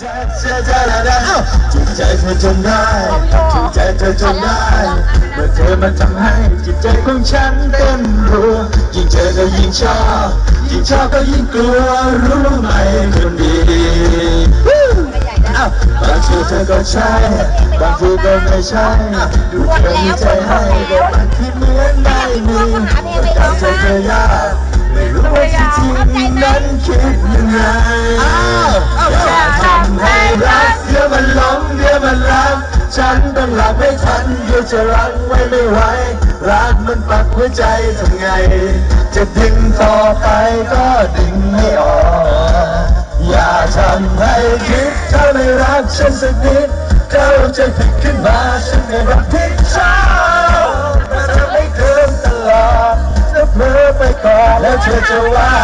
จิตใจเธอจนได้จิตใจเธอจนได้ เมื่อเธอมาทำให้จิตใจของฉันเต้นรัวยิ่งเจอก็ยิ่งชอบยิ่งชอบก็ยิ่งกลัวรู้ไหมคนดีอ้าวบางทีเธอก็ใช่บางทีก็ไม่ใช่ดูเธอมีใจให้ก็บางทีเหมือนไม่มีแต่ใจเธอยากไม่รู้ว่าจริง ฉันต้องหลับไม่ทันเดี๋ยวจะรักไว้ไม่ไหวรักมันปักหัวใจทำไง จะดึงต่อไปก็ดึงไม่ออก อย่าทำให้คิดถ้าไม่รักฉันสักนิดเข้าใจผิดขึ้นมาฉันไม่รับผิดชอบแต่เธอไม่เคิมตลอดจะเพ้อไปก่อนแล้วเธอจะว่า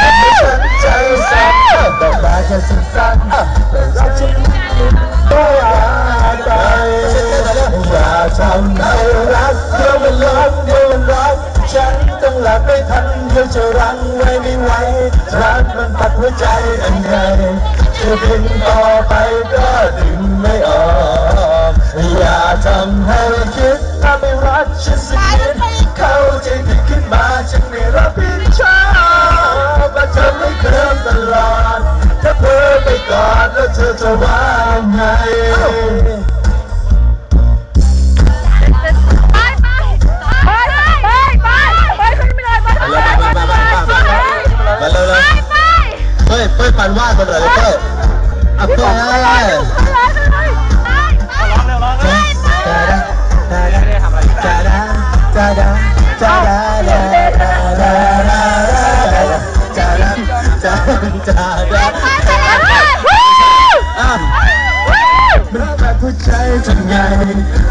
เดี๋ยวจะรั้งไว้ไม่ไหวรักมันปัดหัวใจอันใหญ่จะดึงต่อไปก็ดึงไม่ออกอย่าทำให้คิดถ้าไม่รักฉันสักนิดเข้าใจผิดขึ้นมาฉันไม่รับผิดชอบว่าเธอไม่เคลิ้มตลอดถ้าเพ้อไปก่อนแล้วเธอจะว่าไง เฮ้ยเป้ยปันว่าคนเลยเป้ยอะเป้ยอะไรจ้าดาจ้าดาดาดาดาดาจ้าดาจ้าจ้าดารักแบบผู้ใจทำไง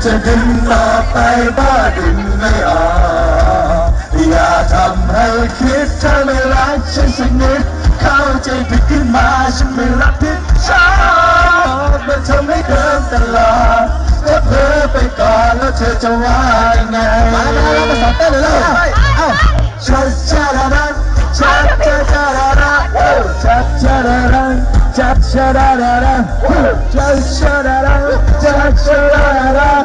จะดึงต่อไปบ้าดึงไม่ออกอย่าทำให้คิดถ้าไม่รักฉันสักนิด ใจผิดขึ้นมาฉันไม่รับผิดชอบมันทำให้เดิมตลอดถ้าเพ้อไปก่อนแล้วเธอจะว่ายังไงมาแล้วมาสอนเต้นเลยเอ้าชัดชัดดังชัดชัดชัดดังชัดชัดดังชัดชัดดังชัดชัดดังชัดชัดดัง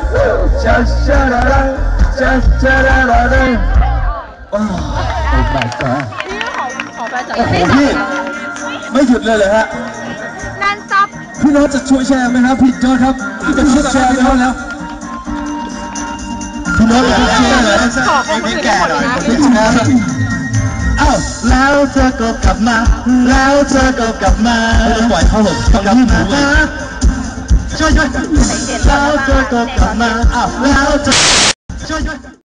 ชัดชัดดังชัดชัดดังโอ้ my god ขอไปจากโอ้โหพี่ ไม่หยุดเลยเหรอฮะนันซับพี่โน้ตจะช่วยแชร์ไหมครับพี่โน้ตครับพี่จะช่วยแชร์พี่โน้ตแล้วพี่โน้ตจะช่วยแชร์เลยขอคนอื่นหมดเลยนะพี่แชร์อ้าวแล้วเธอก็กลับมา แล้วเธอก็กลับมาปล่อยเขาหลบกลับมาช่วยช่วยแล้วเธอก็กลับมาอ้าวแล้วเธอช่วยช่วย